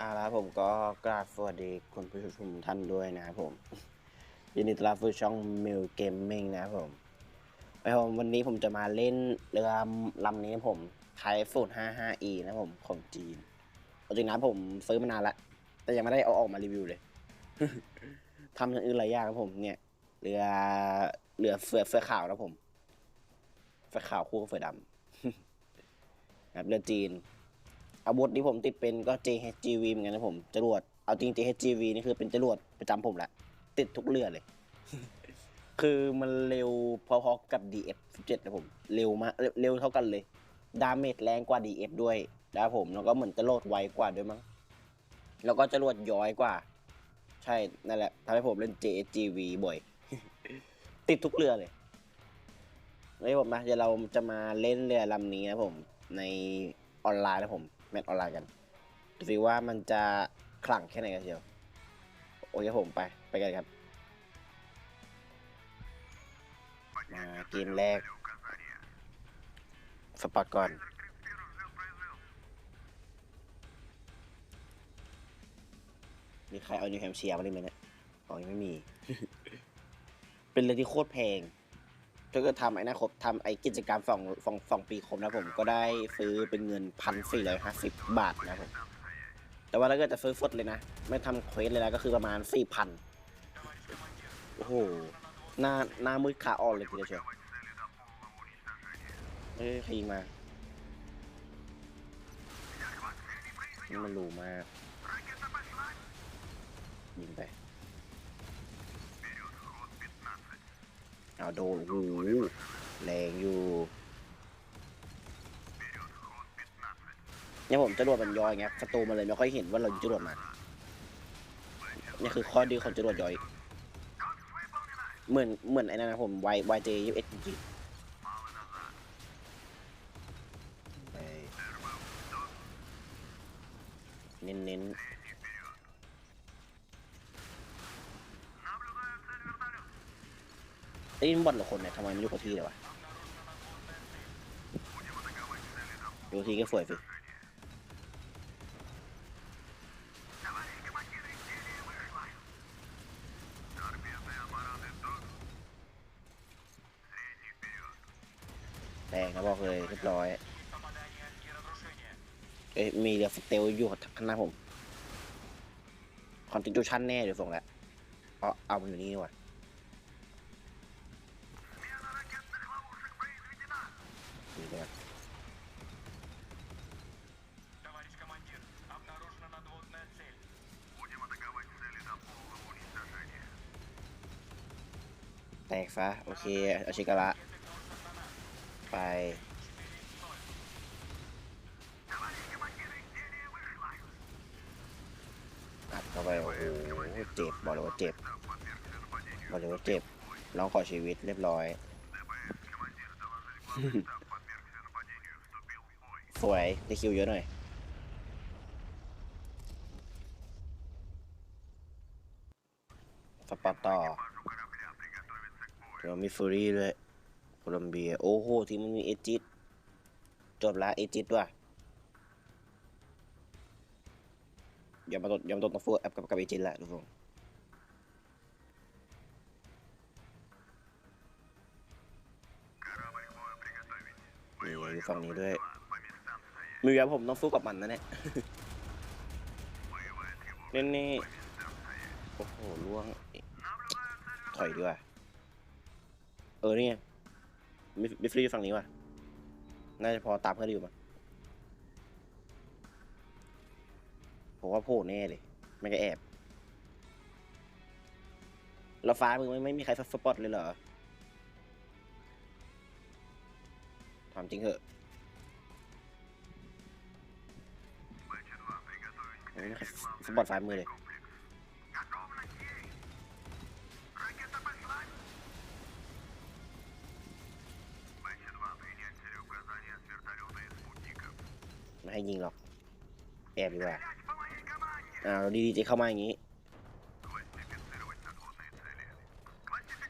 อ่าล้วผมก็กราบสวัสดีคุณผู้ชมท่านด้วยนะครับผม ยินดีต้อนรับสู่ช่องมิวเกมมิ่งนะครับผมไอ้ผมวันนี้ผมจะมาเล่นเรือลำนี้นะผมไทยสูตร 55e นะผมของจีนจริงนะผมซื้อมานานละแต่ยังไม่ได้เอาออกมารีวิวเลยทำอย่างอื่นหลายอย่างครับผมเนี่ยเรือเรือเฟือเฟือขาวนะผมเฟือขาวคู่กับเฟือดำครับเรือจีน อาวุธที่ผมติดเป็นก็ JHGV เหมือนกันนะผมจรวดเอาจริง JHGV นี่คือเป็นจรวดประจำผมแหละ ติดทุกเรือเลย คือมันเร็วพอๆกับ DF17 นะผม เร็วมากเร็วเร็วเท่ากันเลย ดาเมจแรงกว่า DF ด้วยนะครับผมแล้วก็เหมือนจรวดไวกว่าด้วยมั้งแล้วก็จรวดย้อยกว่า ใช่นั่นแหละทำให้ผมเล่น JHGV บ่อย ติดทุกเรือเลยนี่ผมนะเดี๋ยวเราจะมาเล่นเรือลำนี้นะผมในออนไลน์นะผม แมตช์ออนไลน์กันดูสิว่ามันจะขลังแค่ไหนกันเชียว โอเคผมไป ไปกันครับ มาเกมแรก สปอร์ตก่อนมีใครเอานิวแฮมเชียร์มาเล่นไหมเนี่ยอ๋อยังไม่มี เป็นเรื่องที่โคตรแพง ถ้าเกิดทำไอ้นะครบทำไอ้กิจกรรมสองสองสองปีครบนะผมก็ได้ซื้อเป็นเงินพันสี่ร้อยห้าสิบบาทนะผมแต่ว่าถ้าเกิดจะซื้อฟดเลยนะ ไม่ทำเควสเลยนะก็คือประมาณสี่พันโอ้โหหน้าหน้ามืดขาอ่อนเลยทีเดียวเชียวเอ้ยใครยิงมานี่มันรูมากยิงไป เอาโดนโอ้โหแรงอยู่เนี่ยผมจรวดมันย้อยไงศัตรูมันเลยไม่ค่อยเห็นว่าเรายิงจรวดมานี่คือข้อดีของจรวดย้อย เหมือนเหมือนไอ้นั่นนะผม Y YJ ยี่สิบเอ็ดจริงเน้นเน้น ไอ้ยนี่มันบอลเหรอคนเนี่ยทำไมไม่อยู่กับที่เลยวะอยู่ที่ก็สวยสิแรงนะบอกเลยเรียบร้อย เอ้ยมีเรือสเตลอยู่ข้างหน้าผมคอนติจูชันแน่เดี๋ยวส่งแหละเอาเอามันอยู่นี่ดีกว่า สีแดงแตกซะโอเคอาชิกะละ ไปอัดเข้าไปโอ้โหเจ็บบอกเลยว่าเจ็บบอกเลยว่าเจ็บร้องขอชีวิตเรียบร้อย สวยได้คิวเยอะหน่อย สปอตต่อเรามีฟูรี่ด้วยโคลัมเบีย โอ้โห ที่มันมีเอจิตจบละเอจิตว่ะอย่ามาตดอย่ามาตดตัวฟูแอปกับกับเอจิตแหละทุกคนอยู่ฝั่งนี้ด้วย มือผมต้องสู้กับมันนะเนี่ยเล่นนี่โอ้โหล่วง ถอยดีกว่า เออ นี่ไงมิฟรีฝั่งนี้ว่ะ น่าจะพอตามเพื่อนอยู่มั้งผมว่าโผล่แน่เลยไม่นก็แอบ เราฟ้ามึงไม่ไม่มีใครสปอตเลยเหรอทำจริงเหอะ สมบอดซ้ายมือเลยไม่ให้ยิงหรอก แอบดีกว่าอ่าดีๆจะเข้ามาอย่างนี้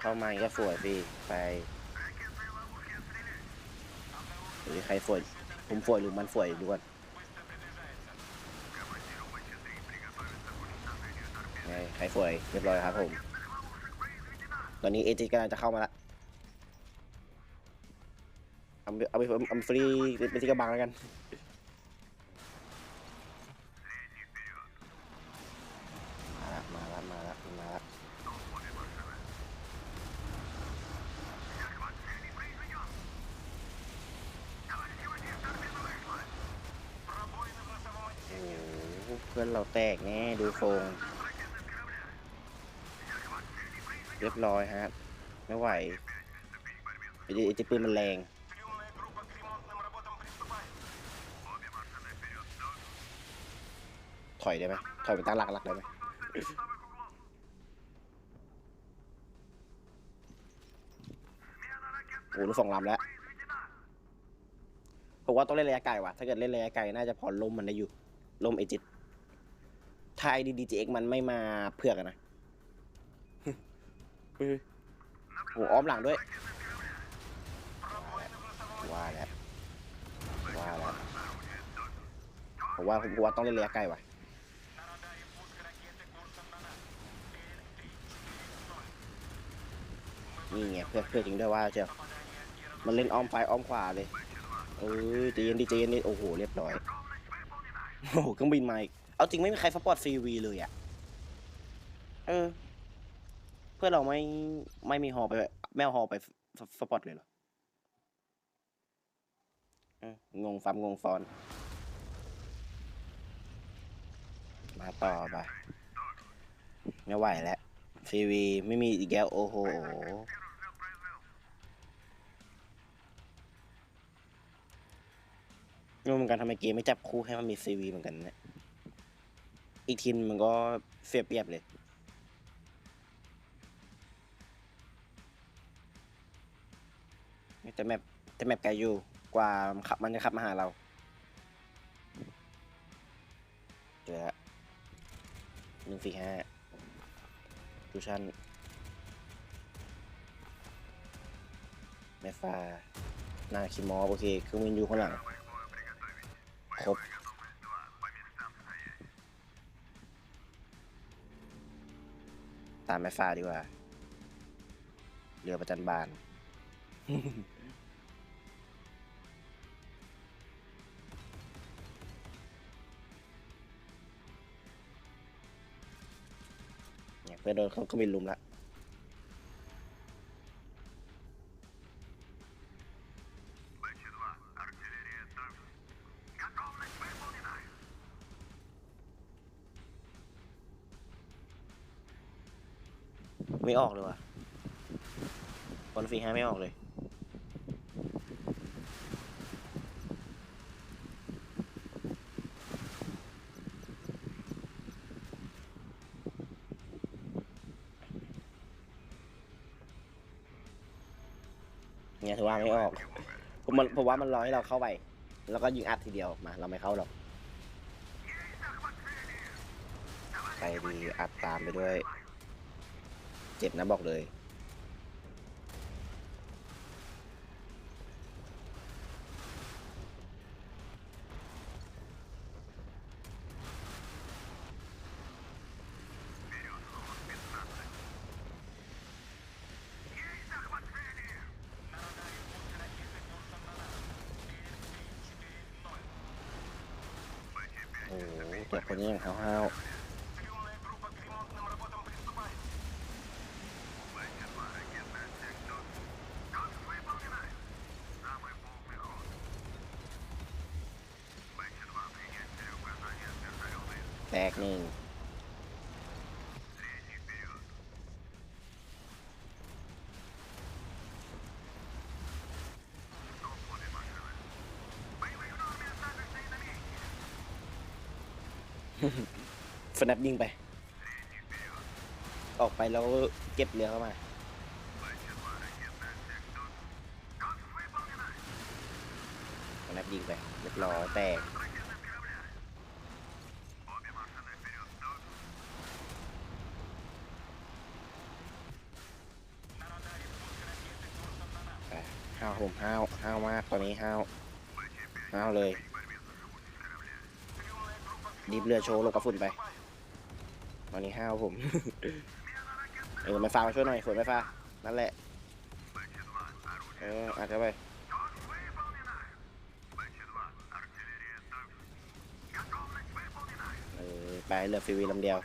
เข้ามาก็สวยพี่ไปหรือใครสวยผมสวยหรือมันสวยดูก่อน หายป่วยเรียบร้อยครับผม ตอนนี้เอจิกำลังจะเข้ามาละเอาเอาไปเอาฟรีไปที่กระบังแล้วกันมาละมาละมาละมาละเพื่อนเราแตกแน่ดูทรง เรียบร้อยฮะ ไม่ไหวไอ้เจปืนมันแรงถอยได้ไหมถอยไปตั้งหลักหลักได้ไหมโอ้โหสองลำแล้วผมว่าต้องเล่นระยะไกลว่ะ ถ้าเกิดเล่นระยะไกลน่าจะพอลมมันได้อยู่ ลมเอจิตถ้าไดีดีจีเอ็กมันไม่มาเพื่อกันนะ เฮ้ยโหอ้อมหลังด้วย ว่าแล้วว่าแล้วผมว่าผมว่าต้องเล่นระยะใกล้ว่ะนี่ไงเพื่อเพื่อจริงด้วยว่าเจ้ามันเล่นอ้อมไปอ้อมขวาเลยเออเจียนดิเจีนนี่โอ้โหเรียบร้อยโอ้โหเครื่องบินมาอีกเอาจริงไม่มีใครสปอร์ตซีวีเลยอะ เออ เพื่อนเราไม่ไม่มีฮอไปไม่เอาฮอไปสปอร์ตเลยเหรองงฟัมงงฟอน มาต่อไปไม่ไหวแล้วซีวีไม่มีอีกแล้วโอ้โหงงเหมือนกันทำไมเกมไม่จับคู่ให้มันมีซีวีเหมือนกันเนี่ยอีกทีมมันก็เสียเปรียบเลย แต่แมปแต่แมปไกลอยู่กว่ามันขับมันจะขับมาหาเราเจอแล้วหนึ่งสี่ห้าดูชั่นแมฟ้าหน้าคิมอโอเคเครื่องบินอยู่ข้างหลังครบตามแม่ฟ้าดีกว่า เรือประจันบาน ไปโดนเขาก็บินลุมละไม่ออกเลยว่ะบอลฟรีห้ไม่ออกเลย มันผมว่ามันรอให้เราเข้าไป แล้วก็ยิงอัดทีเดียวมา เราไม่เข้าหรอกไปดีอัดตามไปด้วย เจ็บนะบอกเลย โเก็บคนนี้เย่างห้า ฟนับยิงไป ออกไปแล้วเก็บเรือเข้ามา ฟนับยิงไปเรียบร้อยแตกห้าวผมห้าวห้าวมากตอนนี้ห้าวห้าวเลย ดีบเรือโชว์ลงกระฝุ่นไปตอนนี้ห้าวผม เออไม่ฟ้ามาช่วยหน่อยฝนไม่ฟ้า นั่นแหละ เอออาจจะไปเออไปเหลือฟรีวีลำเดียว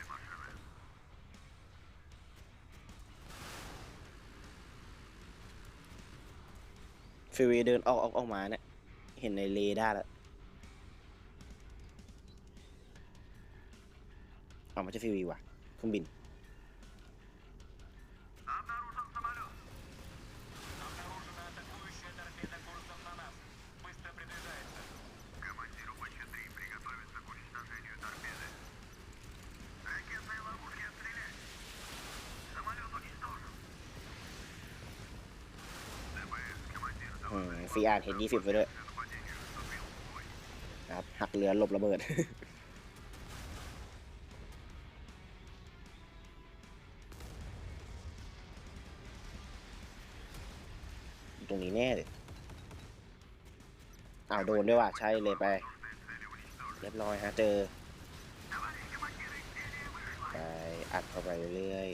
ฟรีวีเดินออกออกออกมาเนี่ย เห็นในเรดาร์แล้ว เอามาจะฟิวีว่ะเครื่องบินฟรีอาร์เห็นยี่สิบไปด้วยครับหักเรือหลบระเบิด โดนด้วยว่ะใช่เลยไป เรียบร้อยฮะเจอ ไปอัดเข้าไปเรื่อย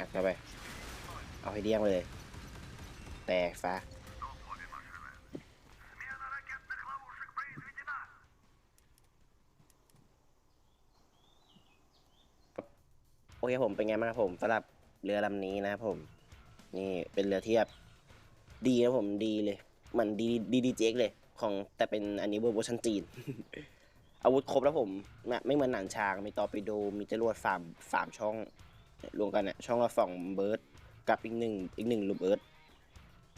อัดเข้าไป เอาให้เดี้ยงเลย แตฟ้า โอเคผมเป็นไงบ้างครับผมสำหรับเรือลำนี้นะครับผม นี่เป็นเรือเที่แบดีนะผมดีเลยเหมือนดีดีดีเจเลย ของแต่เป็นอันนี้เวอร์ชันจีน อาวุธครบแล้วผมไม่เหมือนหนังช้างมีตอร์ปิโดมีจรวดสามสามช่องรวมกันเนี่ยช่องละสองเบิร์ดกับอีกหนึ่งอีกหนึ่งลูกเบิร์ด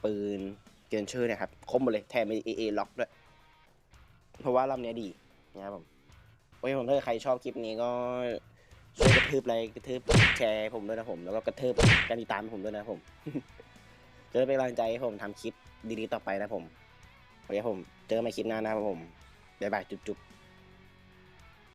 ปืนเกนเชอร์เนี่ยครับครบหมดเลยแถมมีเอเอล็อกด้วยเพราะว่าลำเนี้ยดีนะครับผมโอเคผมถ้าใครชอบคลิปนี้ก็ ช่วยกระทืบไลค์กระทืบแชร์ให้ผมด้วยนะผม แล้วก็กระทืบการติดตามผมด้วยนะผม จะได้เป็นกำลังใจให้ผมทำคลิปดีๆต่อไปนะผมโอเคผม เจอกันใหม่คลิปหน้านะครับผมบ๊ายบายจุ๊บๆ